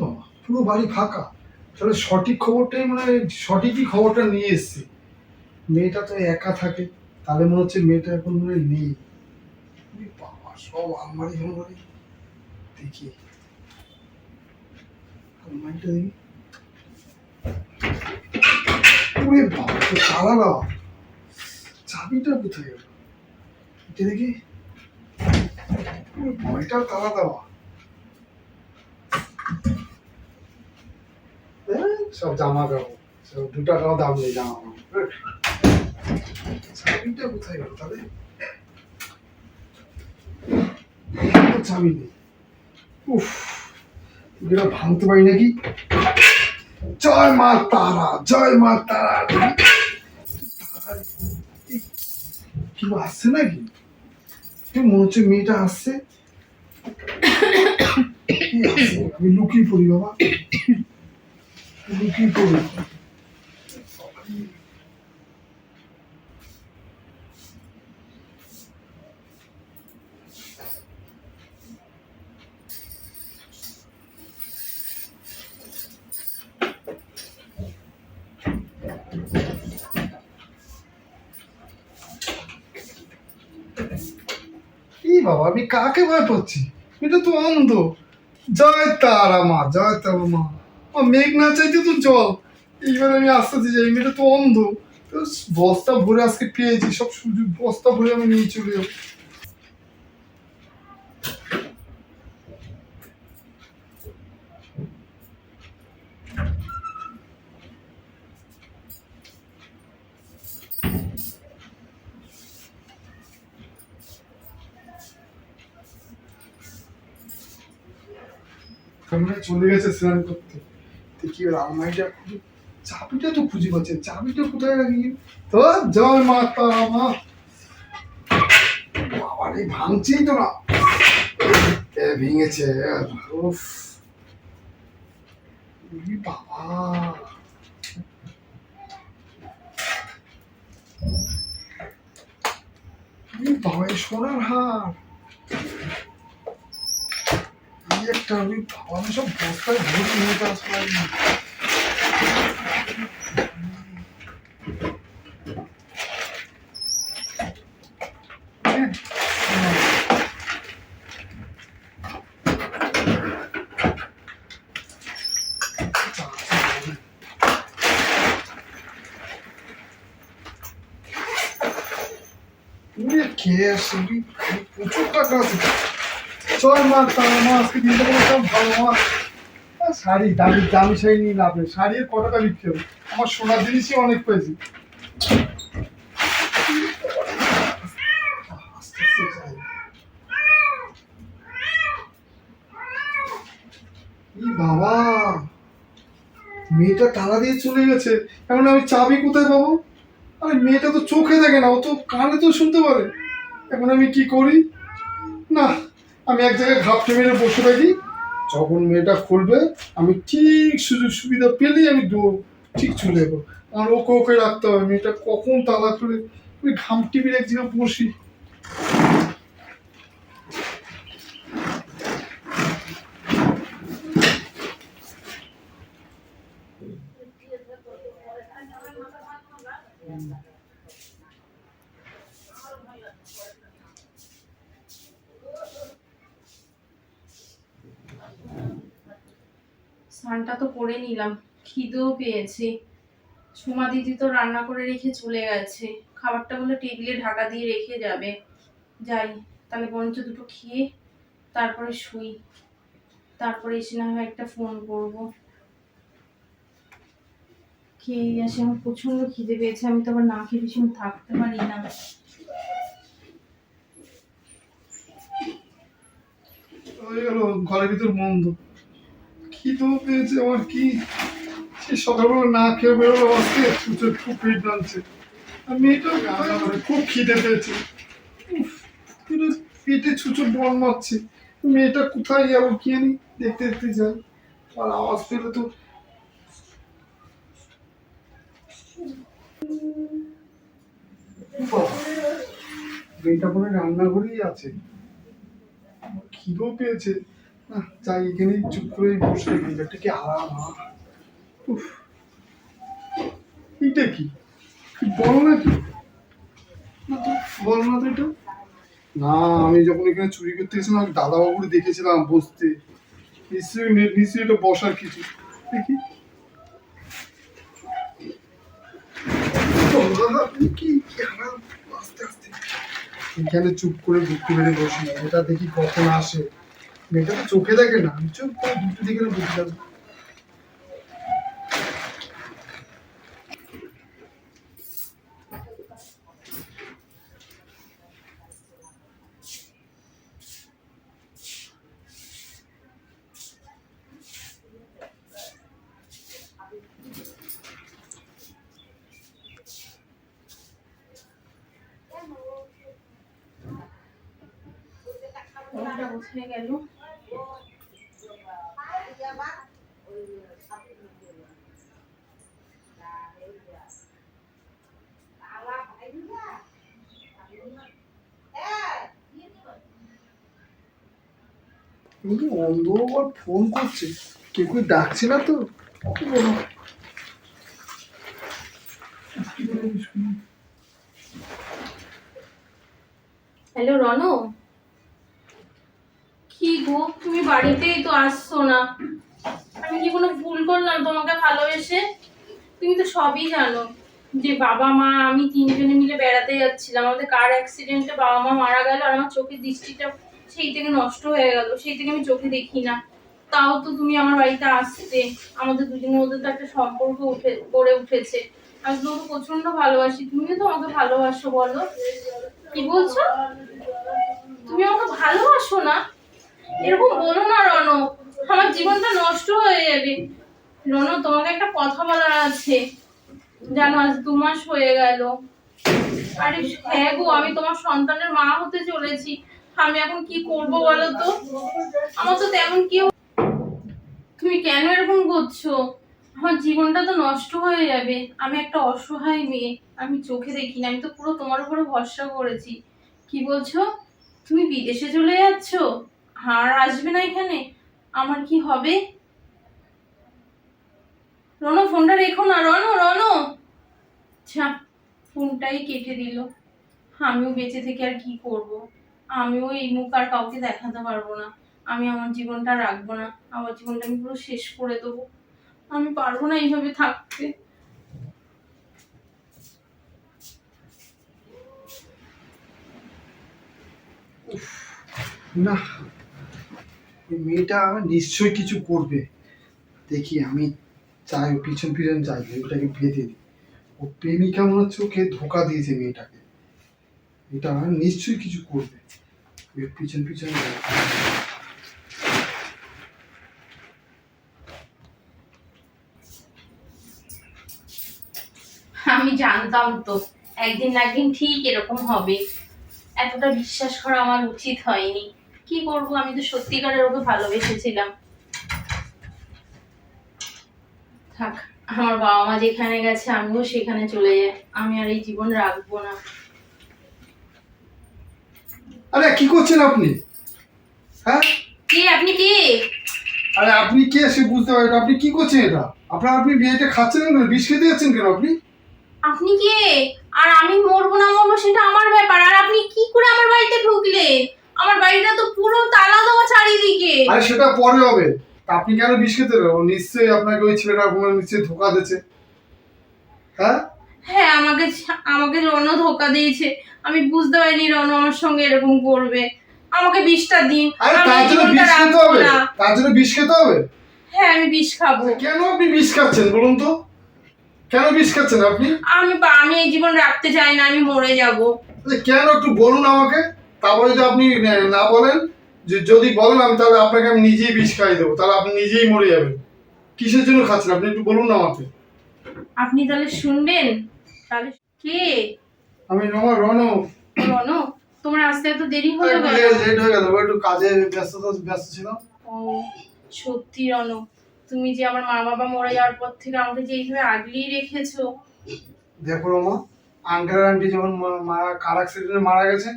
বাবা পুরো বাড়ি ফাঁকা। তাহলে সঠিক খবরটাই মানে সঠিকই খবরটা নিয়ে এসছে। মেয়েটা তো একা থাকে, তাহলে মনে হচ্ছে মেয়েটা এখন মনে নেই। বাবা, সব আলমারি ফালমারি। দেখি। দেখি? ওরে চাবিটা কোথায় গেল? এটা দেখি। এটাও তালা দেওয়া এই, সব জামা কাপড় সব দু দাম নেই জামা কাপড় চাবিটা কোথায় গেল তাহলে? চাবি নেই উফ, এগুলো ভাঙতে পারি নাকি? জয় মা তারা, জয় মা তারা। কি আসছে নাকি? কি মনে হচ্ছে মেয়েটা আসছে? আমি লুকিয়ে পড়ি বাবা। কি বাবা, আমি কাকে ভয় পাচ্ছি? এটা তো অন্ধ। জয় তারা মা জয় তারা মা মেঘ না চাইতে তো জল। এইবার আমি আস্তে আস্তে যাই মেয়েটা তো অন্ধ। বস্তা ভরে আজকে পেয়েছি, সব সুযোগ বস্তা ভরে আমি নিয়ে চলে যাব। চলে গেছে স্নান করতে। খুঁজে চাবিটা তো খুঁজে পাচ্ছে চাবিটা কোথায় রাখি? তো জয় মা তারা মা। বাবার এই ভাঙছেই তো না। ভেঙেছে। উফ। বাবা। বাবা সোনার হার। একটা আমি বাবা আমি সব বস্তায় ভরে নিয়ে আসলাম উড়ে খেয়ে আসছে উড়ি প্রচুর টাকা আছে জয় মা তারা মা আজকে দিনটা কোনো সব ভালো মা আহ, শাড়ি দামি দামি শাড়ি নিয়ে লাভ নেই শাড়ির কত টাকা বিক্রি হবে আমার সোনার জিনিসই অনেক পেয়েছি বাবা মেয়েটা তালা দিয়ে চলে গেছে। এখন আমি চাবি কোথায় পাবো আরে মেয়েটা তো চোখে দেখে না ও তো কানে তো শুনতে পারে। এখন আমি কি করি? না আমি এক জায়গায় ঘাপটে মেরে বসে থাকি যখন মেয়েটা খুলবে, আমি ঠিক সুযোগ সুবিধা পেলেই আমি দৌড় ঠিক চলে যাব। আমার ওকে ওকে রাখতে হবে। মেয়েটা কখন তালা খুলে ওই ঘাম টিভির এক জায়গায় বসি। স্নানটা তো করে নিলাম, খিদেও পেয়েছে। সুমা দিদি তো রান্না করে রেখে চলে গেছে। খাবারটা বলে টেবিলে ঢাকা দিয়ে রেখে যাবে। যাই, তাহলে বরঞ্চ দুটো খেয়ে তারপরে শুই। তারপরে এসে না হয় একটা ফোন করব। খেয়ে আসে, আমার প্রচণ্ড খিদে পেয়েছে, আমি তো আবার না খেয়ে ভীষণ থাকতে পারি না। ঘরের ভিতর বন্ধ পেয়েছে আমার কি? সে সকালবেলা না খেয়ে বেরোলো আজকে খুব পেট টানছে আর মেয়েটাও খুব খিদে পেয়েছে। পেটে ছুচো বল মারছে। মেয়েটা কোথায় যাব কি জানি দেখতে দেখতে যাই আর আওয়াজ পেলে তো মেয়েটা মনে রান্নাঘরেই আছে। খিদেও পেয়েছে। যাই এখানে চুপ করে বসে থাকি। একটা কি আরাম। উফ। এটা কি? কি বলো না তো, বলো না তো এটা। না আমি যখন এখানে চুরি করতে গেছিলাম আমি দাদাবাবুরে দেখেছিলাম বসতে। নিশ্চয়ই নিশ্চয়ই এটা বসার কিছু। দেখি। কি কি এখানে চুপ করে বুকটি মেরে বসি। এটা দেখি কখন আসে। মেয়েটা তো চোখে দেখে না চোখ করে দিকে বসে থাকব ফোনটা কোথায় গেল কিন্তু ফোন করছে। কেউ ডাকছে না তো? কি বলো? হ্যালো কি গো? তুমি বাড়িতেই তো আসছো না। আমি কি কোনো ভুল করলাম তোমাকে ভালোবেসে? তুমি তো সবই জানো যে বাবা, মা, আমি তিনজনে মিলে বেড়াতে যাচ্ছিলাম। আমাদের কার অ্যাক্সিডেন্টে বাবা, মা মারা গেল আর আমার চোখের দৃষ্টিটা সেই থেকে নষ্ট হয়ে গেল, সেই থেকে আমি চোখে দেখি না। তাও তো তুমি আমার বাড়িতে আসতে। আমাদের দুজনের মধ্যে তো একটা সম্পর্ক উঠে, গড়ে উঠেছে। আমি তোমাকে প্রচণ্ড ভালোবাসি। তুমিও তো আমাকে ভালোবাসো বলো। কি বলছো? তুমি আমাকে ভালোবাসো না? এরকম বলো না রনো আমার জীবনটা নষ্ট হয়ে যাবে। রনো তোমাকে একটা কথা বলার আছে। জানো আজ দু মাস হয়ে গেল। আরে হ্যাঁ গো, আমি তোমার সন্তানের মা হতে চলেছি। আমি এখন কি করব বলো তো? আমার তো তেমন কেউ তুমি কেন এরকম করছ? আমার জীবনটা তো নষ্ট হয়ে যাবে। আমি একটা অসহায় মেয়ে। আমি চোখে দেখি না আমি তো পুরো তোমার উপরে ভরসা করেছি। কি বলছো? তুমি বিদেশে চলে যাচ্ছ? আর আসবে না এখানে? আমার কি হবে? রনো, ফোনটা রেখো না। রনো রনো! আচ্ছা ফোনটাই কেটে দিল। আমিও বেঁচে থেকে আর কি করব? আমিও এই মুখ আর কাউকে দেখাতে পারব না। আমি আমার জীবনটা রাখব না। আমার জীবনটা আমি পুরো শেষ করে দেবো। আমি পারব না এইভাবে থাকতে। না। মেয়েটা নিশ্চয়ই কিছু করবে। দেখি, আমি চাই ও পিছন পিছন যাই ওটাকে বেঁধে দিই। ও প্রেমিকা মনে হচ্ছে, ওকে ধোকা দিয়েছে মেয়েটাকে। এটা নিশ্চয়ই কিছু করবে। পিছন পিছন আমি জানতাম তো, একদিন না একদিন ঠিক এরকম হবে। এতটা বিশ্বাস করা আমার উচিত হয়নি। কি করব? আমি তো সত্যিকারের ওকে ভালোবেসেছিলাম। থাক, আমার বাবা মা যেখানে গেছে, আমিও সেখানে চলে যাই। আমি আর এই জীবন রাখব না। আরে কি করছেন আপনি? হ্যাঁ? কে আপনি কে? আরে আপনি কে সে বুঝতে পারেন আপনি কি করছেন এটা? আপনার আপনি বিয়েটা খাচ্ছেন কেন বিষ খেতে যাচ্ছেন কেন আপনি? আপনি কে? আর আমি মরবো না মরবো সেটা আমার ব্যাপার। আর আপনি কি করে আমার বাড়িতে ঢুকলেন? আমার বাড়িটা তো পুরো তালা দেওয়া চারিদিকে। আরে সেটা পরে হবে। তা আপনি কেন বিষ খেতে নিশ্চয়ই আপনাকে ওই ছেলেটা কোনো নিশ্চয়ই ধোকা দিয়েছে। হ্যাঁ? হ্যাঁ আমাকে আমাকে রণ ধোকা দিয়েছে। আমি বুঝতে পারিনি রন আমার সঙ্গে এরকম করবে। আমাকে বিষটা দিন। তার জন্য বিষ খেতে হবে। তার জন্য বিষ খেতে হবে? হ্যাঁ আমি বিষ খাব। কেন আপনি বিষ খাচ্ছেন বলুন তো? কেন বিষ খাচ্ছেন আপনি? আমি আমি এই জীবন রাখতে চাই না আমি মরে যাব। কেন একটু বলুন আমাকে? তারপরে যদি আপনি না- বলেন যে যদি বলেন আমি তাহলে আপনাকে আমি নিজেই বিষ খাইয়ে দেবো। তাহলে আপনি নিজেই মরে যাবেন। কিসের জন্য খাচ্ছেন? আপনি একটু বলুন না আমাকে। আপনি তাহলে শুনবেন? তাহলে কে? আমি রন। তোমার আসতে এত দেরি হয়ে গেল লেট হয়ে গেল একটু কাজে ব্যস্ত ছিলাম। ও সত্যি রন তুমি যে আমার মা বাবা মরে যাওয়ার পর থেকে আমাকে যে এইভাবে আগলিয়ে রেখেছো। দেখো রমা আঙ্কেল আন্টি যখন মারা কার অ্যাক্সিডেন্টে মারা গেছে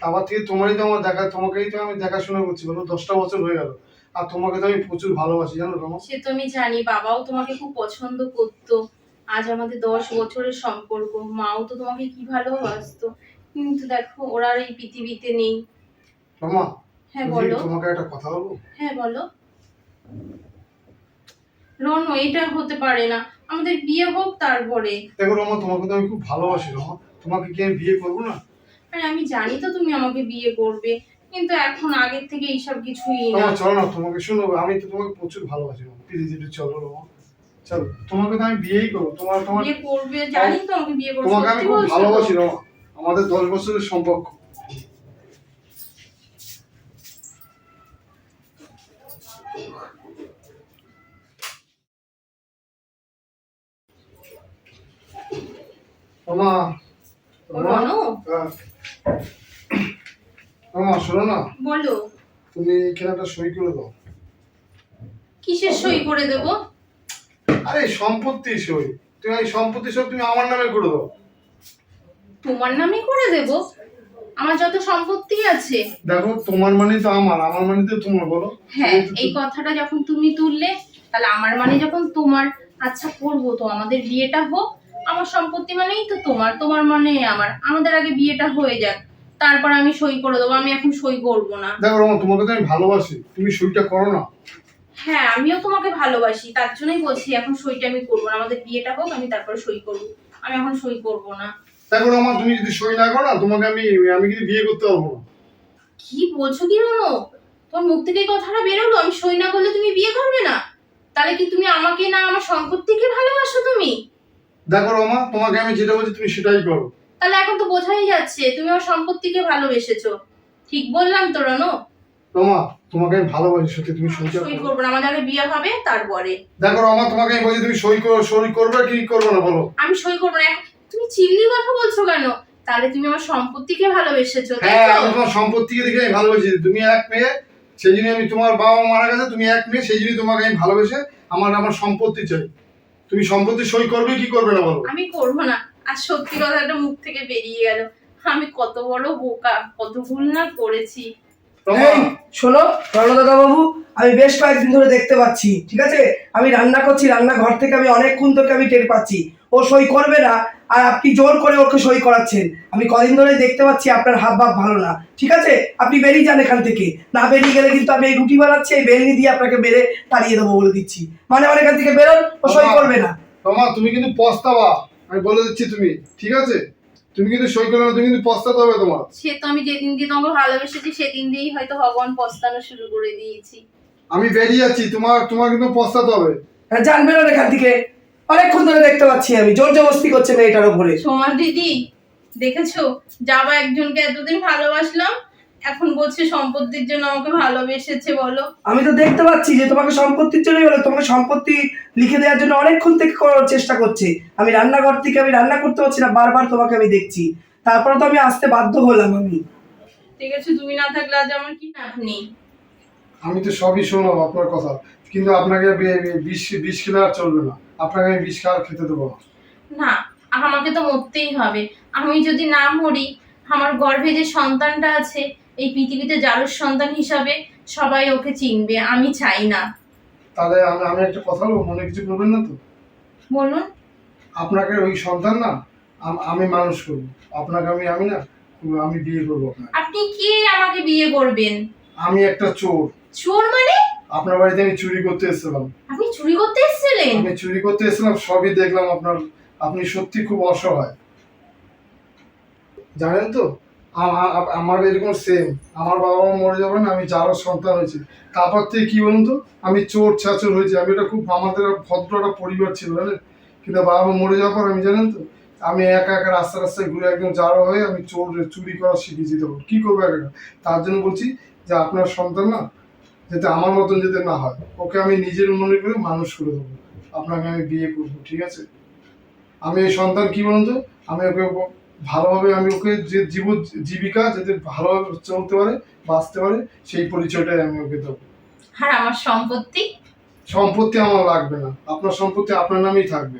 তারপর থেকে তোমারই তো আমার দেখা তোমাকেই তো আমি দেখাশোনা করছি বলো দশটা বছর হয়ে গেল আর তোমাকে তো আমি প্রচুর ভালোবাসি জানো রমা। সে তো আমি জানি বাবাও তোমাকে খুব পছন্দ করতো। আজ আমাদের দশ বছরের সম্পর্ক। মাও তো তোমাকে কি ভালোবাসতো? কিন্তু দেখো ওরা আর এই পৃথিবীতে নেই। রমা হ্যাঁ বলো। তোমাকে একটা কথা বলব? হ্যাঁ বলো। রনো এটা হতে পারে না। আমাদের বিয়ে হোক তারপরে। দেখো রমা তোমাকে তো আমি খুব ভালোবাসি রমা। তোমাকে কি আমি বিয়ে করব না? আরে আমি জানি তো তুমি আমাকে বিয়ে করবে। কিন্তু এখন আগের থেকে এইসব কিছুই না। চলো না তোমাকে শুনো আমি তো তোমাকে প্রচুর ভালোবাসি রমা। প্লিজ একটু চলো রমা। চলো তোমাকে তো আমি বিয়েই করব। তোমার তোমার বিয়ে করবে জানি তো আমাকে বিয়ে করবে তোমাকে আমি খুব ভালোবাসি রমা। আমাদের দশ বছরের সম্পর্ক। হ্যাঁ। শোনো না। বলো। তুমি এখানে একটা সই করে দাও। কিসের সই করে দেবো? আরে সম্পত্তি সই। তুমি এই সম্পত্তি সব তুমি আমার নামে করে দাও। তোমার নামই করে দেব? আমার যত সম্পত্তি আছে। দেখো তোমার মানে তো আমার আমার মানে তো তোমার বলো। হ্যাঁ এই কথাটা যখন তুমি তুললে তাহলে আমার মানে যখন তোমার আচ্ছা করব তো আমাদের বিয়েটা হোক আমার সম্পত্তি মানেই তো তোমার তোমার মানে আমার আমাদের আগে বিয়েটা হয়ে যাক তারপর আমি সই করে দেবো আমি এখন সই করব না। দেখো রমা তোমাকে তো আমি ভালোবাসি তুমি সইটা করো না। হ্যাঁ আমিও তোমাকে ভালোবাসি তার জন্যই বলছি এখন সইটা আমি করব না। আমাদের বিয়েটা হোক আমি তারপরে সই করব। আমি এখন সই করব না। দেখো রমা তুমি যদি সই না করো না তোমাকে আমি আমি কিন্তু বিয়ে করতে পারব না। কি বলছো কি রনো তোমার মুখ থেকে কথাটা বেরোলো? আমি সই না করলে তুমি বিয়ে করবে না? তাহলে কি তুমি আমাকে না আমার সম্পত্তিকে ভালোবাসো তুমি? দেখো রমা তোমাকে আমি যেটা বলছি তুমি সেটাই করো। তাহলে এখন তো বোঝাই যাচ্ছে তুমি আমার সম্পত্তিকে ভালোবেসেছো। ঠিক বললাম তো রনো? রমা তোমাকে আমি ভালোবাসি সত্যি তুমি সই করো। করব না আমাদের আগে বিয়ে হবে তারপরে। দেখো রমা তোমাকে আমি বলছি তুমি সই করো সই করবে কি করবে না বলো। আমি সই করব না তুমি চিল্লি কথা বলছো কেন? তাহলে তুমি আমার সম্পত্তিকে ভালোবেসেছো হ্যাঁ আমি তোমার সম্পত্তিকে দেখে আমি ভালোবাসি তুমি এক মেয়ে সেই জন্য আমি তোমার বাবা মারা গেছে তুমি এক মেয়ে সেই জন্য তোমাকে আমি ভালোবেসে আমার আমার সম্পত্তি চাই। তুমি সম্পত্তি সই করবে কি করবে না বলো। আমি করব না। আর সত্যি কথাটা মুখ থেকে বেরিয়ে গেল। আমি কত বড় বোকা কত ভুল না করেছি। শোনো রণদাদা বাবু আমি বেশ কয়েকদিন ধরে দেখতে পাচ্ছি ঠিক আছে? আমি রান্না করছি রান্নাঘর থেকে আমি অনেকক্ষণ থেকে আমি টের পাচ্ছি। ও সই করবে না আর আপনি জোর করে ওকে সই করাচ্ছেন। আমি কদিন ধরে দেখতে পাচ্ছি আপনার হাব ভাব ভালো না ঠিক আছে? আপনি বেরিয়ে যান এখান থেকে। না বেরিয়ে গেলে কিন্তু আমি এই রুটি বানাচ্ছি এই বেলনি দিয়ে আপনাকে বেড়ে তাড়িয়ে দেবো বলে দিচ্ছি। মানে মানে এখান থেকে বেরোন ও সই করবে না। রমা তুমি কিন্তু পস্তাবা আমি বলে দিচ্ছি তুমি ঠিক আছে? তুমি কিন্তু সই করবে তুমি কিন্তু পস্তাতে হবে তোমার। সে তো আমি যেদিন দিয়ে তোমাকে ভালোবেসেছি সেদিন দিয়েই হয়তো ভগবান পস্তানো শুরু করে দিয়েছি। আমি বেরিয়ে যাচ্ছি তোমার তোমার কিন্তু পস্তাতে হবে। হ্যাঁ, জানবে না এখান থেকে। অনেকক্ষণ ধরে দেখতে পাচ্ছি আমি জোর জবস্তি করছে মেয়েটার উপরে। সোমা দিদি দেখেছ? যাবা একজনকে এতদিন ভালোবাসলাম এখন বলছে সম্পত্তির জন্য আমাকে ভালোবেসেছে বলো। আমি তো দেখতে পাচ্ছি যে তোমাকে সম্পত্তির জন্যই হলো তোমাকে সম্পত্তি লিখে দেওয়ার জন্য অনেকক্ষণ থেকে করার চেষ্টা করছে। আমি রান্নাঘর থেকে আমি রান্না করতে পারছি না বারবার তোমাকে আমি দেখছি। তারপরে তো আমি আসতে বাধ্য হলাম আমি। ঠিক আছে তুমি না থাকলে আজ আমার কি আপনি আমি তো সবই শুনলাম আপনার কথা কিন্তু আপনাকে বিষ বিষ খেলে আর চলবে না। আপনাকে আমি বিষ খাওয়ার খেতে দেবো না। না আর আমাকে তো মরতেই হবে। আমি যদি না মরি আমার গর্ভে যে সন্তানটা আছে এই পৃথিবীতে জারুর সন্তান হিসাবে সবাই ওকে চিনবে আমি চাই না। তাহলে আমি আমি একটা কথা বলব মনে কিছু করবেন না তো? বলুন। আপনাকে ওই সন্তান না আমি মানুষ করব। আপনাকে আমি আমি না আমি বিয়ে করব আপনাকে। আপনি কে আমাকে বিয়ে করবেন? আমি একটা চোর। চোর মানে? আপনার বাড়িতে আমি চুরি করতে এসেছিলাম। আপনি চুরি করতে এসেছিলেন? আমি চুরি করতে এসেছিলাম সবই দেখলাম আপনার আপনি সত্যি খুব অসহায়। জানেন তো আমার এরকম সেম আমার বাবা মা মরে যাবেন, আমি যারও সন্তান হয়েছি। তারপর থেকে কি বলুন তো? আমি চোর ছাচর হয়েছি। আমি এটা খুব, আমাদের ভদ্র একটা পরিবার ছিল, জানেন? কিন্তু বাবা মা মরে যাওয়ার পর আমি, জানেন তো? আমি একা একা রাস্তা রাস্তায় ঘুরে একদম যারো হয়ে আমি চোর চুরি করা শিখেছি তখন কী করব একা? তার জন্য বলছি যে আপনার সন্তান না, যাতে আমার মতন যাতে না হয়, ওকে আমি নিজের মনে করে মানুষ করে দেবো। আপনাকে আমি বিয়ে করব, ঠিক আছে? আমি এই সন্তান কী বলুন তো? আমি ওকে ভালোভাবে আমি ওকে যে জীব জীবিকা যাতে ভালোভাবে চলতে পারে বাঁচতে পারে সেই পরিচয়টাই আমি ওকে দেবো। আর আমার সম্পত্তি? সম্পত্তি আমার লাগবে না। আপনার সম্পত্তি আপনার নামেই থাকবে।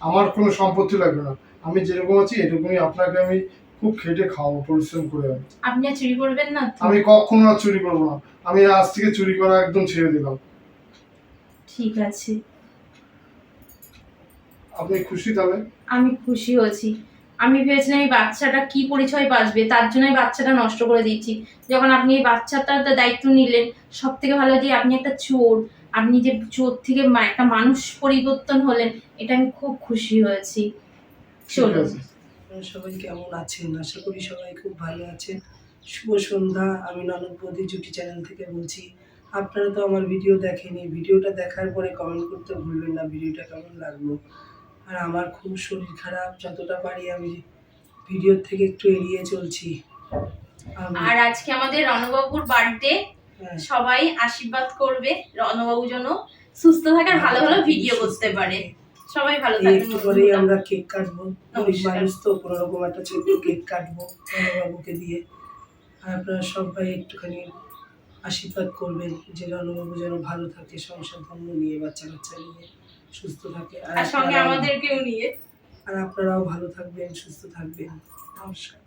আমার কোনো সম্পত্তি লাগবে না। আমি যেরকম আছি এরকমই আপনাকে আমি খুব খেটে খাওয়াবো পরিশ্রম করে আমি। আপনি আর চুরি করবেন না তো? আমি কখনো আর চুরি করব না। আমি আজ থেকে চুরি করা একদম ছেড়ে দিলাম। ঠিক আছে। আপনি খুশি তাহলে? আমি খুশি হয়েছি আমি ভেবেছিলাম এই বাচ্চাটা কি পরিচয় বাঁচবে তার জন্য এই বাচ্চাটা নষ্ট করে দিচ্ছি। যখন আপনি এই বাচ্চাটার দায়িত্ব নিলেন সব থেকে ভালো যে আপনি একটা চোর আপনি যে চোর থেকে একটা মানুষ পরিবর্তন হলেন এটা আমি খুব খুশি হয়েছি। আপনারা সবাই কেমন আছেন? আশা করি সবাই খুব ভালো আছেন। শুভ সন্ধ্যা। আমি ননদ বৌদি জুটি চ্যানেল থেকে বলছি আপনারা তো আমার ভিডিও দেখেনি ভিডিওটা দেখার পরে কমেন্ট করতে ভুলবেন না। ভিডিওটা কেমন লাগল? আর আমার খুব শরীর খারাপ যতটা পারি আমি ভিডিওর থেকে একটু এড়িয়ে চলছি। আর আজকে আমাদের রণবাবুর বার্থডে। হ্যাঁ, সবাই আশীর্বাদ করবে রণবাবু যেন সুস্থ থাকে আর ভালো ভালো ভিডিও করতে পারে। সবাই ভালো থাকবেন একটু পরেই আমরা কেক কাটবো। নমস্কার। মানুষ তো কোনো রকম একটা ছোট্ট কেক কাটবো রণবাবুকে দিয়ে। আর আপনারা সবাই একটুখানি আশীর্বাদ করবেন যে রণবাবু যেন ভালো থাকে সংসার ধর্ম নিয়ে বাচ্চা কাচ্চা নিয়ে। সুস্থ থাকে। আর সঙ্গে আমাদের আমাদেরকেও নিয়ে। আর আপনারাও ভালো থাকবেন সুস্থ থাকবেন। নমস্কার।